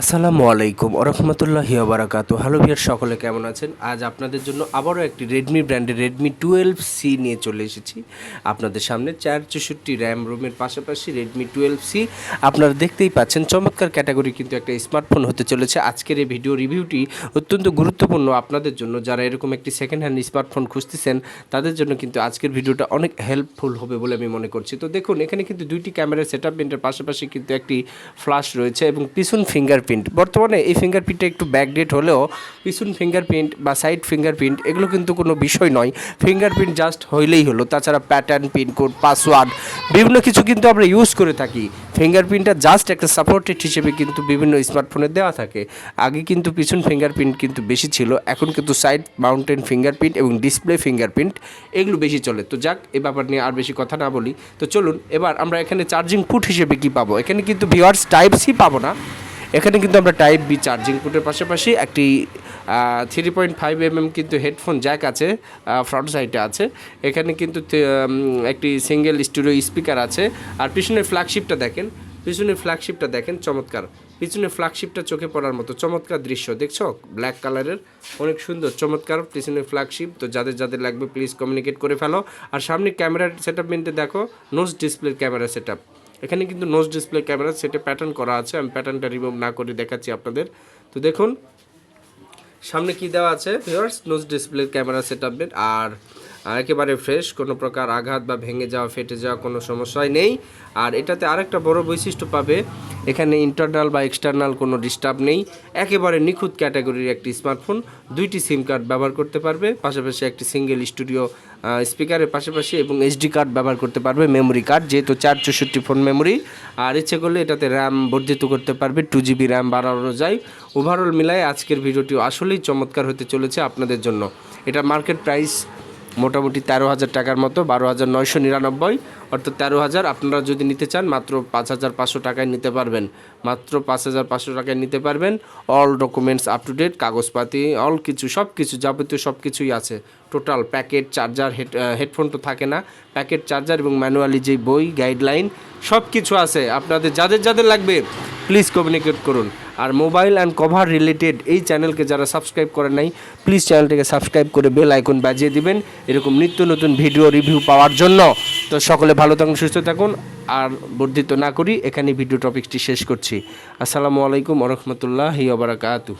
আসসালামু আলাইকুম ওরহমতুল্লাহ বারাকাতু হ্যালো ভিয়ার সকলে কেমন আছেন? আজ আপনাদের জন্য আবারও একটি রেডমি ব্র্যান্ডের রেডমি টুয়েলভ সি নিয়ে চলে এসেছি। আপনাদের সামনে চার চৌষট্টি র্যাম রোমের পাশাপাশি রেডমি টুয়েলভ সি আপনারা দেখতেই পাচ্ছেন, চমৎকার ক্যাটাগরি কিন্তু একটা স্মার্টফোন হতে চলেছে। আজকের এই ভিডিও রিভিউটি অত্যন্ত গুরুত্বপূর্ণ আপনাদের জন্য। যারা এরকম একটি সেকেন্ড হ্যান্ড স্মার্টফোন খুঁজতেছেন, তাদের জন্য কিন্তু আজকের ভিডিওটা অনেক হেল্পফুল হবে বলে আমি মনে করছি। তো দেখুন, এখানে কিন্তু দুইটি ক্যামেরা সেট আপ পাশাপাশি কিন্তু একটি ফ্ল্যাশ রয়েছে এবং পিছন ফিঙ্গারপ্রিন্ট বর্তমানে এই ফিঙ্গারপ্রিন্টটা একটু ব্যাকডেট হলেও পিছন ফিঙ্গারপ্রিন্ট বা সাইড ফিঙ্গারপ্রিন্ট এগুলো কিন্তু কোনো বিষয় নয়। ফিঙ্গারপ্রিন্ট জাস্ট হইলেই হলো। তাছাড়া প্যাটার্ন পিনকোড পাসওয়ার্ড বিভিন্ন কিছু কিন্তু আমরা ইউজ করে থাকি। ফিঙ্গারপ্রিন্টটা জাস্ট একটা সাপোর্টেড হিসেবে কিন্তু বিভিন্ন স্মার্টফোনে দেওয়া থাকে। আগে কিন্তু পিছন ফিঙ্গারপ্রিন্ট কিন্তু বেশি ছিল। এখন কিন্তু সাইড মাউন্টেন ফিঙ্গারপ্রিন্ট এবং ডিসপ্লে ফিঙ্গারপ্রিন্ট এগুলো বেশি চলে। তো যাক, এ ব্যাপার নিয়ে আর বেশি কথা না বলি। তো চলুন, এবার আমরা এখানে চার্জিং পুট হিসেবে কি পাবো? এখানে কিন্তু ভিওয়ার্স টাইপ সি পাবো না। এখানে কিন্তু আমরা টাইপ বি চার্জিং পুটের পাশাপাশি একটি থ্রি পয়েন্ট ফাইভ এমএম কিন্তু হেডফোন জ্যাক আছে ফ্রন্ট সাইডে আছে। এখানে কিন্তু একটি সিঙ্গেল স্টুডিও স্পিকার আছে। আর পিছনের ফ্ল্যাগশিপটা দেখেন, পিছনের ফ্ল্যাগশিপটা দেখেন, চমৎকার। পিছনের ফ্ল্যাগশিপটা চোখে পড়ার মতো চমৎকার দৃশ্য, দেখছ? ব্ল্যাক কালারের অনেক সুন্দর, চমৎকার পিছনের ফ্ল্যাগশিপ তো যাদের যাদের লাগবে প্লিজ কমিউনিকেট করে ফেলো। আর সামনে ক্যামেরার সেট আপ দেখো নোজ ডিসপ্লের ক্যামেরা সেট এখানে কিন্তু নোজ ডিসপ্লে ক্যামেরা সেটা প্যাটার্ন করা আছে। আমি প্যাটার্নটা রিমুভ না করে দেখাচ্ছি আপনাদের। তো দেখুন, সামনে কি দেওয়া আছে? Viewers notch display camera set আর একেবারে ফ্রেশ, কোনো প্রকার আঘাত বা ভেঙে যাওয়া, ফেটে যাওয়া কোনো সমস্যাই নেই। আর এটাতে আরেকটা বড় বৈশিষ্ট্য পাবে, এখানে ইন্টারনাল বা এক্সটার্নাল কোনো ডিস্টার্ব নেই। একেবারে নিখুঁত ক্যাটাগরির একটি স্মার্টফোন দুইটি সিম কার্ড ব্যবহার করতে পারবে, পাশাপাশি একটি সিঙ্গেল স্টুডিও স্পিকারের পাশাপাশি এবং এইচডি কার্ড ব্যবহার করতে পারবে মেমোরি কার্ড যেহেতু চার চৌষট্টি ফোন মেমোরি আর ইচ্ছে করলে এটাতে র্যাম বর্ধিত করতে পারবে টু জিবি র্যাম বাড়ানো যায়। ওভারঅল মিলায় আজকের ভিডিওটি আসলেই চমৎকার হতে চলেছে আপনাদের জন্য। এটা মার্কেট প্রাইস মোটামুটি তেরো হাজার টাকার মতো, বারো হাজার নয়শো নিরানব্বই। অর্থাৎ তেরো হাজার আপনারা যদি নিতে চান, মাত্র পাঁচ হাজার পাঁচশো টাকায় নিতে পারবেন। মাত্র পাঁচ হাজার পাঁচশো টাকায় নিতে পারবেন। All documents up to date কাগজপাতি অল কিছু সব কিছু যাবতীয় সব কিছুই আছে। Total packet, charger, head headphone তো থাকে না। প্যাকেট, চার্জার এবং ম্যানুয়ালি যে বই, গাইডলাইন সব কিছু আছে। আপনাদের যাদের যাদের লাগবে প্লিজ কমিউনিকেট করুন। আর মোবাইল অ্যান্ড কভার রিলেটেড এই চ্যানেলকে যারা সাবস্ক্রাইব করে নাই প্লিজ চ্যানেলটিকে সাবস্ক্রাইব করে বেল আইকন বাজিয়ে দিবেন। এরকম নিত্য নতুন ভিডিও রিভিউ পাওয়ার জন্য। তো সকলে ভালো থাকুন, সুস্থ থাকুন। আর বর্ধিত না করি এখানে ভিডিও টপিকটি শেষ করছি। আসসালামু আলাইকুম ওরহমতুল্লাহ বারাকাতু